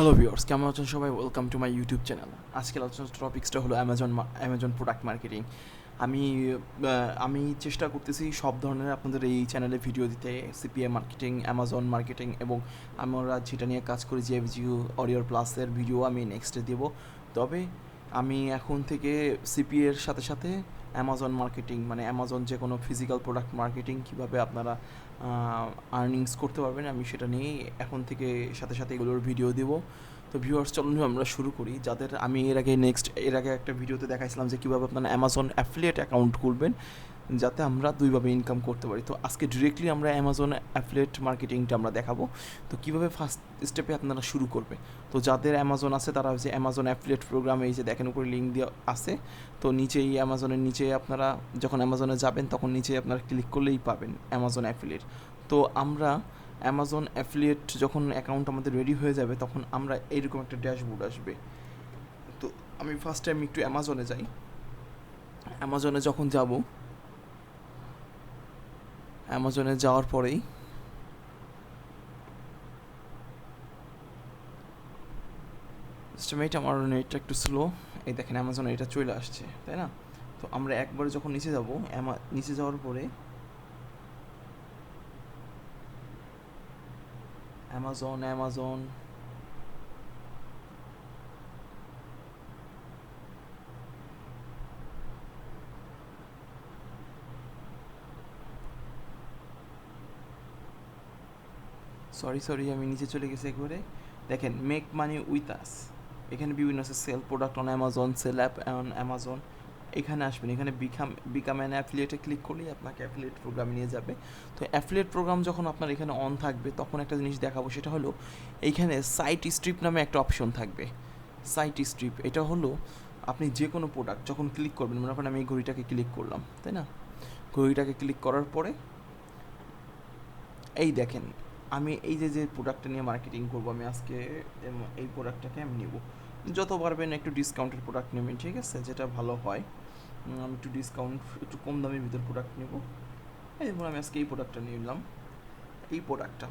Hello viewers কেমন আছেন সবাই? Welcome to my YouTube channel আজকের আলোচনার টপিক্সটা হলো অ্যামাজন অ্যামাজন প্রোডাক্ট মার্কেটিং আমি আমি চেষ্টা করতেছি সব ধরনের আপনাদের এই চ্যানেলে ভিডিও দিতে সিপিএ মার্কেটিং অ্যামাজন মার্কেটিং এবং আমরা যেটা নিয়ে কাজ করি জিএফজিউ অডিওর প্লাসের ভিডিও আমি নেক্সটে দেবো। তবে আমি এখন থেকে সিপিএর সাথে সাথে অ্যামাজন মার্কেটিং মানে অ্যামাজন যে কোনো ফিজিক্যাল প্রোডাক্ট মার্কেটিং কীভাবে আপনারা আর্নিংস করতে পারবেন, আমি সেটা নিয়েই এখন থেকে সাথে সাথে এগুলোর ভিডিও দেবো। তো ভিউয়ার্স চলুন আমরা শুরু করি। যাদের আমি এর আগে নেক্সট এর আগে একটা ভিডিওতে দেখাইছিলাম যে কীভাবে আপনারা অ্যামাজন অ্যাফিলিয়েট অ্যাকাউন্ট খুলবেন। যাতে আমরা দুইভাবে ইনকাম করতে পারি। তো আজকে ডিরেক্টলি আমরা অ্যামাজন অ্যাফিলিয়েট মার্কেটিংটা আমরা দেখাবো। তো কীভাবে ফার্স্ট স্টেপে আপনারা শুরু করবে? তো যাদের অ্যামাজন আছে, তারা হচ্ছে অ্যামাজন অ্যাফিলিয়েট প্রোগ্রামে এই যে দেখেন উপরে লিঙ্ক দেওয়া আছে। তো নিচেই অ্যামাজনের নিচে আপনারা যখন অ্যামাজনে যাবেন, তখন নিচে আপনারা ক্লিক করলেই পাবেন অ্যামাজন অ্যাফিলিয়েট তো আমরা অ্যামাজন অ্যাফিলিয়েট যখন অ্যাকাউন্ট আমাদের রেডি হয়ে যাবে, তখন আমরা এইরকম একটা ড্যাশবোর্ড আসবে। তো আমি ফার্স্ট টাইম একটু অ্যামাজনে যাই। অ্যামাজনে যখন যাব অ্যামাজনে যাওয়ার পরেই। এস্টিমেট আমার নেটটা একটু স্লো এই দেখেন অ্যামাজনে এটা চলে আসছে, তাই না? তো আমরা একবারে যখন নিচে যাব নিচে যাওয়ার পরে অ্যামাজন অ্যামাজন সরি সরি আমি নিচে চলে গেছি একবারে। দেখেন মেক মানি উইথ আস এখানে বিভিন্ন আছে sale product on Amazon sale app on Amazon এখানে আসবেন, এখানে বিকাম বিকাম অ্যান অ্যাফিলিয়েটে ক্লিক করলেই আপনাকে অ্যাফিলিয়েট প্রোগ্রাম নিয়ে যাবে। তো অ্যাফিলিয়েট প্রোগ্রাম যখন আপনার এখানে অন থাকবে, তখন একটা জিনিস দেখাবো, সেটা হলো এইখানে সাইট স্ট্রিপ নামে একটা অপশন থাকবে। সাইট স্ট্রিপ এটা হলো আপনি যে কোনো প্রোডাক্ট যখন ক্লিক করবেন, মনে করেন আমি এই ঘড়িটাকে ক্লিক করলাম, তাই না? ঘড়িটাকে ক্লিক করার পরে, এই দেখেন আমি এই যে যে প্রোডাক্টটা নিয়ে মার্কেটিং করব, আমি আজকে এই প্রোডাক্টটাকে আমি নেব। যত পারবেন একটু ডিসকাউন্টের প্রোডাক্ট নেবেন, ঠিক আছে? যেটা ভালো হয়। আমি একটু ডিসকাউন্ট একটু কম দামের ভিতর প্রোডাক্ট নেব। এই ধরুন আমি আজকে এই প্রোডাক্টটা নিলাম। এই প্রোডাক্টটা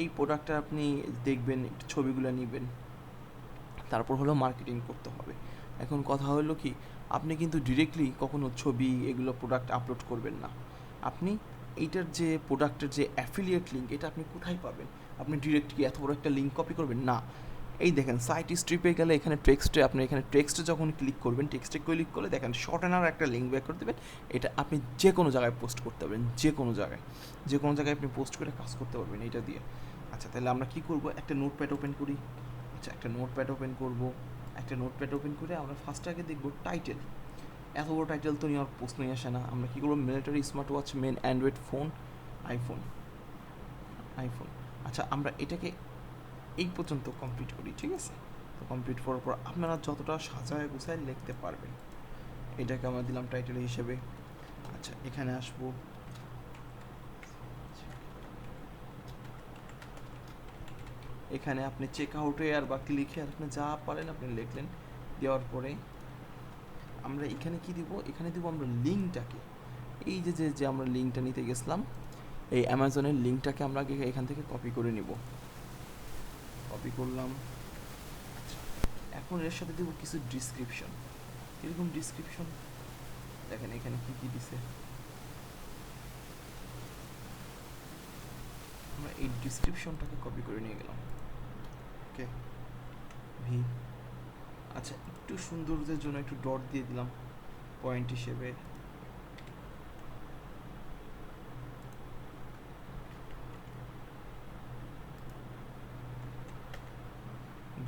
এই প্রোডাক্টটা আপনি দেখবেন, একটু ছবিগুলো নেবেন। তারপর হলো মার্কেটিং করতে হবে। এখন কথা হলো কি, আপনি কিন্তু ডিরেক্টলি কখনো ছবি, এগুলো প্রোডাক্ট আপলোড করবেন না। আপনি এইটার যে প্রোডাক্টের যে অ্যাফিলিয়েট লিঙ্ক এটা আপনি কোথায় পাবেন? আপনি ডিরেক্ট কি এত বড় একটা লিঙ্ক কপি করবেন? না। এই দেখেন সাইট স্ট্রিপে গেলে এখানে টেক্সটে আপনি এখানে টেক্সটে যখন ক্লিক করবেন টেক্সটে ক্লিক করলে দেখেন শর্ট অ্যানার একটা লিঙ্ক ব্যাক করে দেবেন। এটা আপনি যে কোনো জায়গায় পোস্ট করতে পারবেন যে কোনো জায়গায়। যে কোনো জায়গায় আপনি পোস্ট করে কাজ করতে পারবেন এটা দিয়ে। আচ্ছা তাহলে আমরা কী করব? একটা নোটপ্যাড ওপেন করি। আচ্ছা একটা নোটপ্যাড ওপেন করব। একটা নোটপ্যাড ওপেন করে আমরা ফার্স্ট আগে দেখব টাইটেল এত বড় টাইটেল তো নেওয়ার প্রশ্নই আসে না। আমরা কী করব? Military smart watch men Android phone iPhone iPhone আচ্ছা আমরা এটাকে এই পর্যন্ত কমপ্লিট করি, ঠিক আছে? তো কমপ্লিট করার পর আপনারা যতটা সাজায় গুছায় লিখতে পারবেন। এটাকে আমরা দিলাম টাইটেল হিসেবে। আচ্ছা এখানে আসব। এখানে আপনি চেক আউটে আর বা লিখে আর আপনি যা পারেন আপনি লিখলেন। দেওয়ার পরে আমরা এখানে কি দিব? এখানে দিব আমরা লিঙ্কটাকে। এই যে যে আমরা লিঙ্কটা নিতে গেছিলাম, এই অ্যামাজনের লিঙ্কটাকে আমরা আগে এখান থেকে কপি করে নিব। কপি করলাম। এখন এর সাথে দিব কিছু ডিসক্রিপশন এরকম ডিসক্রিপশন দেখেন এখানে কি কি দিছে। আমরা এই ডিসক্রিপশনটাকে কপি করে নিয়ে গেলাম। ওকে ভি আচ্ছা একটু সৌন্দর্যের জন্য একটু ডট দিয়ে দিলাম পয়েন্ট হিসেবে।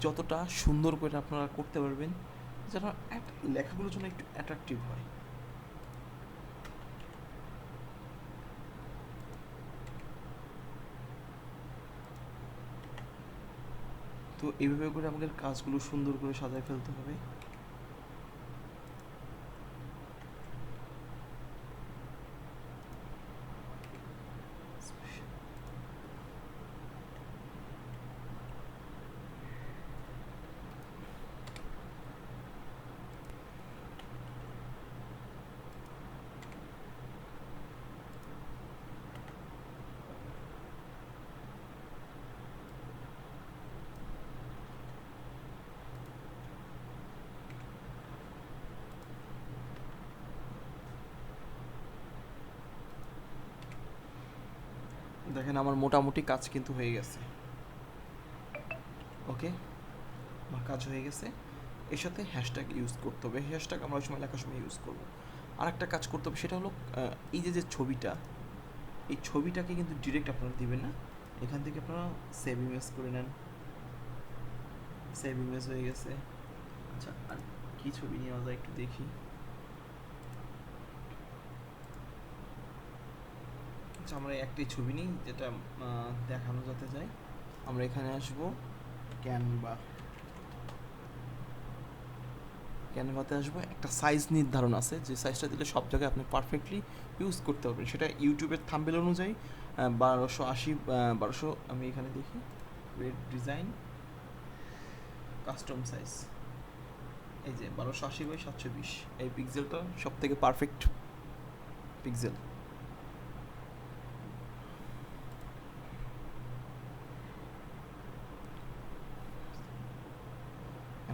যতটা সুন্দর করে আপনারা করতে পারবেন, যেন লেখাগুলোর জন্য একটু অ্যাট্রাকটিভ হয়। তো এইভাবে করে আমাদের কাজগুলো সুন্দর করে সাজায় ফেলতে হবে। দেখেন আমার মোটামুটি কাজ কিন্তু হয়ে গেছে। ওকে আমার কাজ হয়ে গেছে। এর সাথে হ্যাশট্যাগ ইউজ করতে হবে। হ্যাশট্যাগ আমরা ওই সময় লেখার সময় ইউজ করব। আর একটা কাজ করতে হবে, সেটা হলো এই যে যে ছবিটা, এই ছবিটাকে কিন্তু ডিরেক্ট আপনারা দিবেন না। এখান থেকে আপনারা সেভ ইমেজ করে নেন। সেভ ইমেজ হয়ে গেছে। আচ্ছা আর কী ছবি নেওয়া যায় একটু দেখি। আচ্ছা আমরা একটাই ছবি নিই, যেটা দেখানো যেতে যায়। আমরা এখানে আসব ক্যানভা ক্যানভাতে আসব, একটা সাইজ নির্ধারণ আছে, যে সাইজটা দিলে সব জায়গায় আপনি পারফেক্টলি ইউজ করতে পারবেন। সেটা ইউটিউবের থাম্বেল অনুযায়ী বারোশো আশি বারোশো, আমি এখানে দেখি রেড ডিজাইন কাস্টম সাইজ এই যে, বারোশো আশি বাই সাতশো বিশ, এই পিক্সেলটা সব থেকে পারফেক্ট পিক্সেল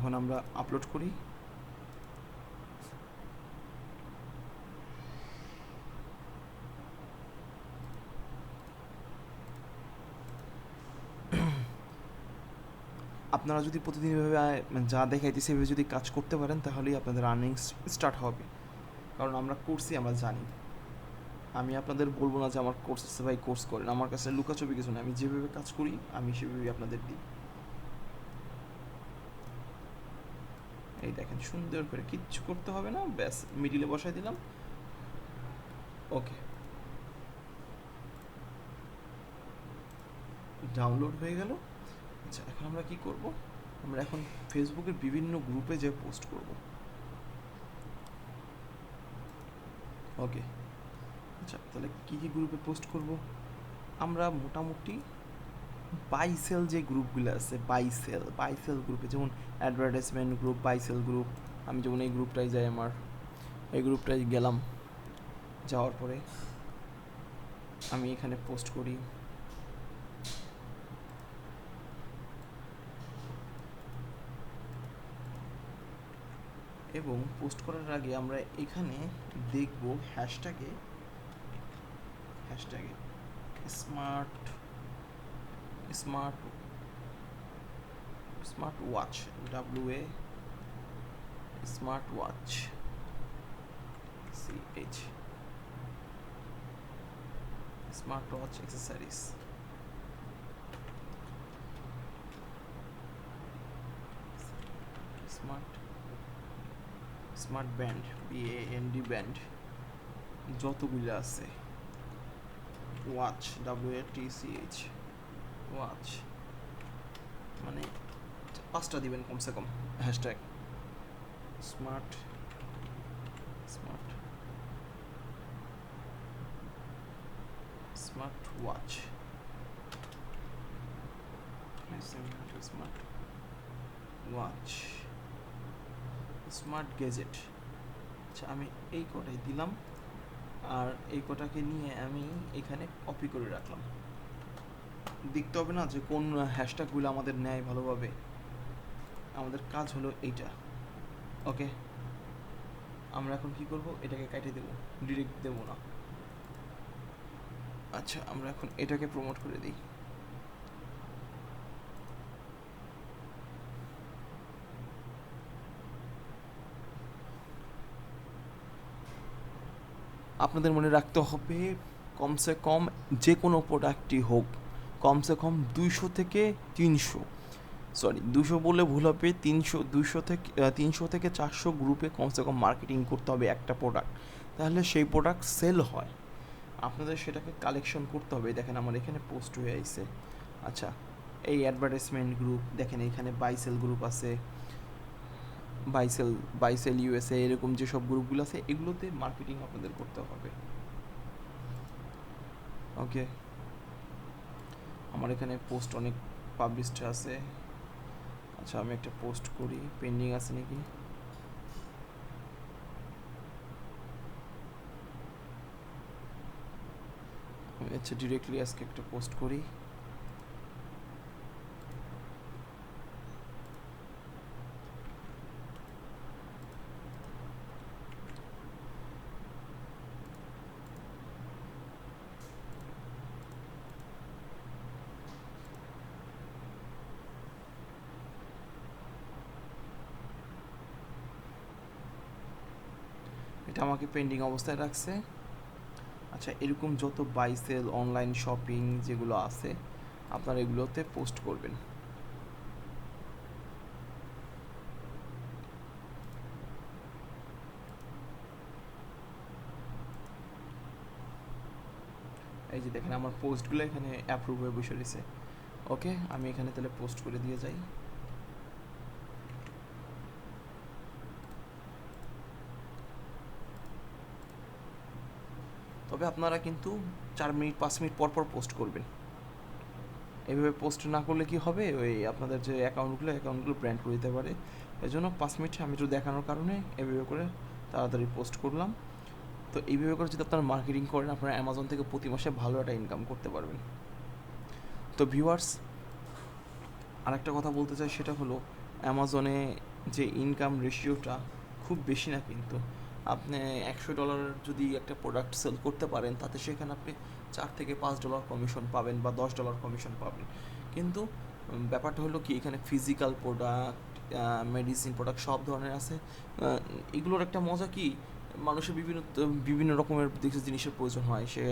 এখন আমরা আপলোড করি। আপনারা যদি প্রতিদিন এভাবে মানে যা দেখাইতেছে এভাবে যদি কাজ করতে পারেন, তাহলেই আপনাদের আর্নিং স্টার্ট হবে। কারণ আমরা করছি আমরা জানি। আমি আপনাদের বলব না যে আমার কোর্স ভাই কোর্স করেন। আমার কাছে লুকাছবি কিছু না আমি যেভাবে কাজ করি, আমি সেভাবেই আপনাদের দিই। এই দেখেন, সুন্দর করে কিচ্ছু করতে হবে না, ব্যাস, মিডিলে বসাই দিলাম। ওকে। ডাউনলোড হয়ে গেল। আচ্ছা এখন আমরা কি করব? আমরা এখন ফেসবুকের বিভিন্ন গ্রুপে যে পোস্ট করব। ওকে। আচ্ছা তাহলে কি কি গ্রুপে পোস্ট করব? আমরা মোটামুটি বাইসেল যে গ্রুপগুলো আছে বাইসেল বাইসেল গ্রুপে যেমন অ্যাডভার্টাইজমেন্ট গ্রুপ বাইসেল গ্রুপ আমি যেমন এই গ্রুপটাই যাই আমার, এই গ্রুপটায় গেলাম, যাওয়ার পরে আমি এখানে পোস্ট করি। এবং পোস্ট করার আগে আমরা এখানে দেখব হ্যাশট্যাগে হ্যাশট্যাগে smart smart smart watch W A smart watch C H smart watch accessories smart smart band B A N D band যতগুলো আছে watch W A T C H watch মানে পাঁচটা দিবেন কমসে কম hashtag smart smart smart watch smart watch smart gadget আচ্ছা আমি এই কটাই দিলাম, আর এই কটাকে নিয়ে আমি এখানে কপি করে রাখলাম। দেখতে হবে না যে কোন হ্যাশট্যাগুলো আমাদের নেয় ভালোভাবে। আমাদের কাজ হলো এইটা। ওকে আমরা এখন কি করব? এটাকে কেটে দেব। ডিরেক্ট দেব না। আচ্ছা আমরা এখন এটাকে প্রমোট করে দিই। আপনাদের মনে রাখতে হবে, কমসে কম যে কোনো প্রোডাক্টই হোক কমসে কম দুইশো থেকে তিনশো। সরি দুশো বলে ভুল হবে, তিনশো দুশো থেকে তিনশো থেকে চারশো গ্রুপে কমসে কম মার্কেটিং করতে হবে একটা প্রোডাক্ট তাহলে সেই প্রোডাক্ট সেল হয়। আপনাদের সেটাকে কালেকশন করতে হবে। দেখেন আমার এখানে পোস্ট হয়ে আইছে। আচ্ছা এই অ্যাডভার্টাইজমেন্ট গ্রুপ দেখেন এখানে বাইসেল গ্রুপ আছে। বাইসেল বাইসেল ইউএসএ এরকম যেসব গ্রুপগুলো আছে, এগুলোতে মার্কেটিং আপনাদের করতে হবে। ওকে আমার এখানে পোস্ট অনেক পাবলিশড আছে। আচ্ছা আমি একটা পোস্ট করি। পেন্ডিং আছে নাকি? আচ্ছা ডিরেক্টলি আজকে একটা পোস্ট করি। এটা আমাকে পেন্ডিং অবস্থায় রাখছে। আচ্ছা এরকম যত বাইসেল অনলাইন শপিং যেগুলো আছে, আপনারা এগুলোতে পোস্ট করবেন। এই যে দেখেন, আমার পোস্টগুলো এখানে অ্যাপ্রুভ হয়ে বসে রয়েছে। ওকে আমি এখানে তাহলে পোস্ট করে দিয়ে যাই। তবে আপনারা কিন্তু চার মিনিট, পাঁচ মিনিট পর পর পোস্ট করবেন। এইভাবে পোস্ট না করলে কি হবে? ওই আপনাদের যে অ্যাকাউন্টগুলো অ্যাকাউন্টগুলো ব্র্যান্ড করে দিতে পারে। এই জন্য পাঁচ মিনিট আমি একটু দেখানোর কারণে এইভাবে করে তাড়াতাড়ি পোস্ট করলাম। তো এইভাবে করে যদি আপনারা মার্কেটিং করেন, আপনারা অ্যামাজন থেকে প্রতি মাসে ভালো একটা ইনকাম করতে পারবেন। তো ভিউয়ার্স আরেকটা কথা বলতে চাই সেটা হলো অ্যামাজনে যে ইনকাম রেশিওটা খুব বেশি না কিন্তু। আপনি একশো ডলার যদি একটা প্রোডাক্ট সেল করতে পারেন, তাতে সেখানে আপনি চার থেকে পাঁচ ডলার কমিশন পাবেন বা দশ ডলার কমিশন পাবেন। কিন্তু ব্যাপারটা হলো কি, এখানে ফিজিক্যাল প্রোডাক্ট মেডিসিন প্রোডাক্ট সব ধরনের আছে। এগুলোর একটা মজা কি, মানুষের বিভিন্ন বিভিন্ন রকমের দেখে জিনিসের প্রয়োজন হয়। সে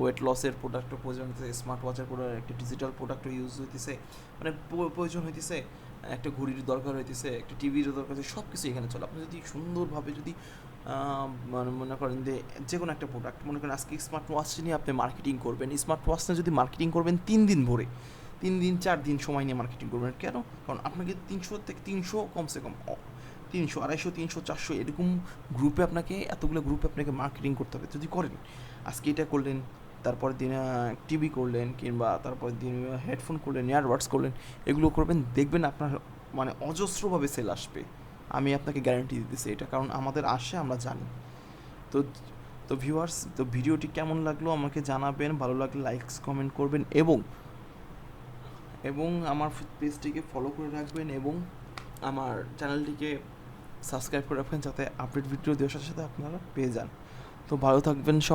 ওয়েট লসের প্রোডাক্টের প্রয়োজন হইতেছে স্মার্ট ওয়াচের প্রোডাক্ট একটা ডিজিটাল প্রোডাক্টও ইউজ হইতেছে। মানে প্রয়োজন হইতেছে, একটা ঘড়ির দরকার হইতেছে, একটা টিভির দরকার হইতেছে সব কিছু এখানে চলে। আপনি যদি সুন্দরভাবে যদি মানে মনে করেন যে যে কোনো একটা প্রোডাক্ট মনে করেন আজকে স্মার্ট ওয়াচ নিয়ে আপনি মার্কেটিং করবেন। স্মার্ট ওয়াচ নিয়ে যদি মার্কেটিং করবেন তিন দিন ভরে, তিন দিন, চার দিন সময় নিয়ে মার্কেটিং করবেন। কেন? কারণ আপনাকে তিনশো থেকে তিনশো কমসে কম তিনশো, আড়াইশো, তিনশো, চারশো এরকম গ্রুপে আপনাকে, এতগুলো গ্রুপে আপনাকে মার্কেটিং করতে হবে। যদি করেন, আজকে এটা করলেন, তারপর দিন টিভি করলেন কিংবা তারপর দিন হেডফোন করলেন ইয়ারবাডস করলেন, এগুলো করবেন, দেখবেন আপনার মানে অজস্রভাবে সেল আসবে। আমি আপনাকে গ্যারান্টি দিতেছি এটা, কারণ আমাদের আসে, আমরা জানি। তো তো ভিউয়ার্স তো ভিডিওটি কেমন লাগল আমাকে জানাবেন, ভালো লাগলে লাইকস কমেন্ট করবেন এবং এবং আমার পেজটিকে ফলো করে রাখবেন এবং আমার চ্যানেলটিকে সাবস্ক্রাইব করে রাখবেন যাতে আপডেট ভিডিও দেওয়ার সাথে সাথে আপনারা পেয়ে যান। তো ভালো থাকবেন সব